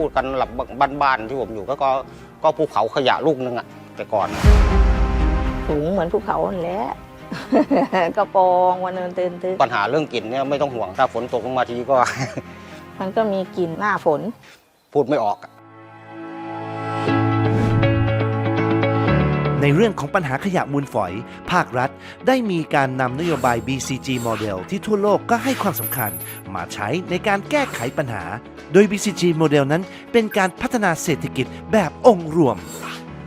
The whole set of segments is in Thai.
พูดกันหลับบ้านๆที่ผมอยู่ก็ก็ก็ภูเขาขยะลูกนึงอะแต่ก่อนอะสูงเหมือนภูเขานั่นแหละกระโปรงวันเนินเตือนตึกปัญหาเรื่องกลิ่นเนี่ยไม่ต้องห่วงถ้าฝนตกลงมาทีก็ มันก็มีกลิ่นหน้าฝน พูดไม่ออก ในเรื่องของปัญหาขยะมูลฝอย ภาครัฐ ได้มีการนำนโยบาย BCG Model ที่ทั่วโลกก็ให้ความสำคัญ มาใช้ในการแก้ไขปัญหา โดย BCG Model นั้นเป็นการพัฒนาเศรษฐกิจแบบองค์รวม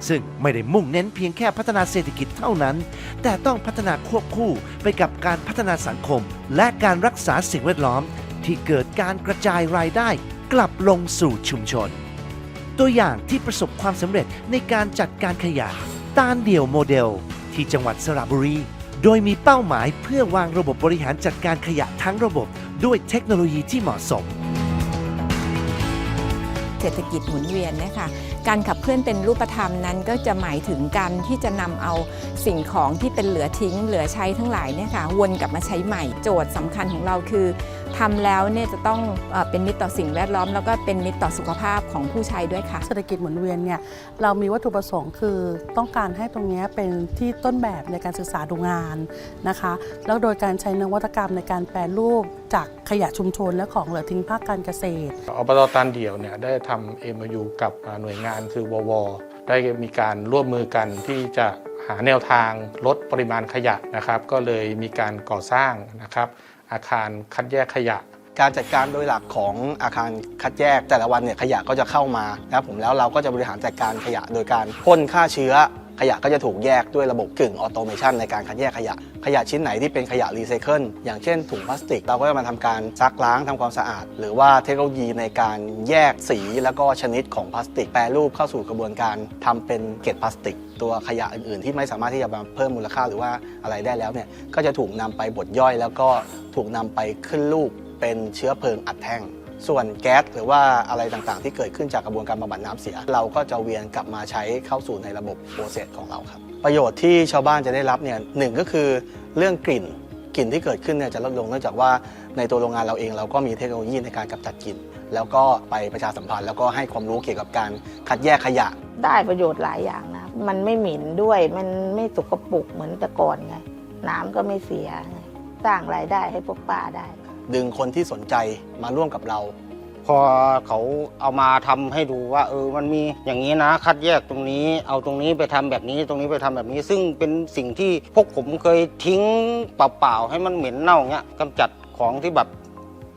ซึ่งไม่ได้มุ่งเน้นเพียงแค่พัฒนาเศรษฐกิจเท่านั้น แต่ต้องพัฒนาควบคู่ไปกับการพัฒนาสังคม และการรักษาสิ่งแวดล้อม ที่เกิดการกระจายรายได้กลับลงสู่ชุมชน ตัวอย่างที่ประสบความสำเร็จในการจัดการขยะ ตานเดี่ยวโมเดล ที่จังหวัดสระบุรี โดยมีเป้าหมายเพื่อวางระบบบริหารจัดการขยะทั้งระบบด้วยเทคโนโลยีที่เหมาะสม เศรษฐกิจหมุนเวียนเนี่ยค่ะการขับเคลื่อนเป็นรูปธรรมนั้นก็จะหมายถึงการที่จะนำเอาสิ่งของที่เป็นเหลือทิ้ง เหลือใช้ทั้งหลายเนี่ยค่ะวนกลับมาใช้ใหม่โจทย์สำคัญของเราคือ ทำแล้วเนี่ยจะต้องเอ่อเป็นมิตรต่อสิ่งแวดล้อม แล้วก็เป็นมิตรต่อสุขภาพของผู้ใช้ด้วยค่ะ เศรษฐกิจหมุนเวียนเนี่ยเรามีวัตถุประสงค์คือต้องการให้ตรงเนี้ยเป็นที่ต้นแบบในการศึกษาดูงานนะคะ แล้วโดยการใช้นวัตกรรมในการแปรรูปจากขยะชุมชนและของเหลือทิ้งภาคการเกษตรอบตตันเดี่ยวเนี่ยได้ทำเอ็มยูกับอ่าหน่วยงานคือววได้มีการร่วมมือกันที่จะหาแนวทางลดปริมาณขยะนะครับ ก็เลยมีการก่อสร้างนะครับ อาคารคัดแยกขยะ การจัดการโดยหลักของอาคารคัดแยกแต่ละวันเนี่ยขยะก็จะเข้ามานะครับผมแล้วเราก็จะบริหารจัดการขยะโดยการพ่นฆ่าเชื้อ ขยะก็จะถูกแยกด้วยระบบกึ่งออโตเมชันในการคัดแยกขยะ ขยะชิ้นไหนที่เป็นขยะรีไซเคิลอย่างเช่นถุงพลาสติก เราก็จะมาทำการซักล้างทำความสะอาด หรือว่าเทคโนโลยีในการแยกสีแล้วก็ชนิดของพลาสติก แปรรูปเข้าสู่กระบวนการทำเป็นเกล็ดพลาสติก ตัวขยะอื่นๆ ที่ไม่สามารถที่จะมาเพิ่มมูลค่าหรือว่าอะไรได้แล้วเนี่ยก็จะถูกนำไปบดย่อย แล้วก็ถูกนำไปขึ้นลูกเป็นเชื้อเพลิงอัดแท่ง ส่วนแก๊สหรือว่าอะไรต่างๆ ที่เกิดขึ้นจากกระบวนการบำบัดน้ำเสีย เราก็จะเวียนกลับมาใช้เข้าสู่ในระบบโปรเซสของเราครับ ประโยชน์ที่ชาวบ้านจะได้รับเนี่ยหนึ่งก็คือเรื่องกลิ่นกลิ่นที่เกิดขึ้นเนี่ยจะลดลงเนื่องจากว่าในตัวโรงงานเราเองเราก็มีเทคโนโลยีในการกำจัดกลิ่นแล้วก็ไปประชาสัมพันธ์แล้วก็ให้ความรู้เกี่ยวกับการคัดแยกขยะ ได้ประโยชน์หลายอย่างนะ มันไม่เหม็นด้วยมันไม่สกปรกเหมือนแต่ก่อนไง น้ำก็ไม่เสียไงสร้างรายได้ให้พวกป้าได้ ดึงคนที่สนใจมาร่วมกับเรา พอเขาเอามาทำให้ดูว่าเออมันมีอย่างนี้นะ คัดแยกตรงนี้ เอาตรงนี้ไปทำแบบนี้ตรงนี้ไปทำแบบนี้ ซึ่งเป็นสิ่งที่พวกผมเคยทิ้งเปล่าๆให้มันเหม็นเน่าเงี้ยกำจัดของที่แบบ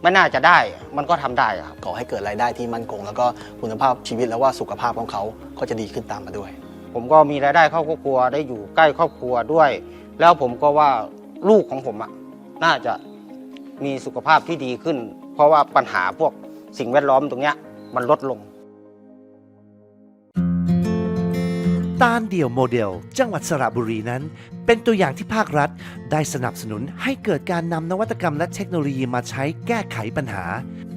ไม่น่าจะได้มันก็ทำได้อะครับก่อให้เกิดรายได้ที่มั่นคง แล้วก็คุณภาพชีวิตแล้วว่าสุขภาพของเขาก็จะดีขึ้นตามมาด้วย ผมก็มีรายได้เข้าครอบครัวได้อยู่ใกล้ครอบครัวด้วย แล้วผมก็ว่าลูกของผมอะน่าจะ มีสุขภาพที่ดีขึ้น เพราะว่าปัญหาพวกสิ่งแวดล้อมตรงเนี้ยมันลดลง ตาลเดี่ยวโมเดล จังหวัดสระบุรีนั้น เป็นตัวอย่างที่ภาครัฐ ได้สนับสนุนให้เกิดการนำนวัตกรรมและเทคโนโลยีมาใช้แก้ไขปัญหา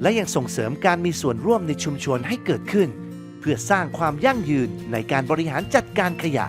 และยังส่งเสริมการมีส่วนร่วมในชุมชนให้เกิดขึ้น เพื่อสร้างความยั่งยืนในการบริหารจัดการขยะ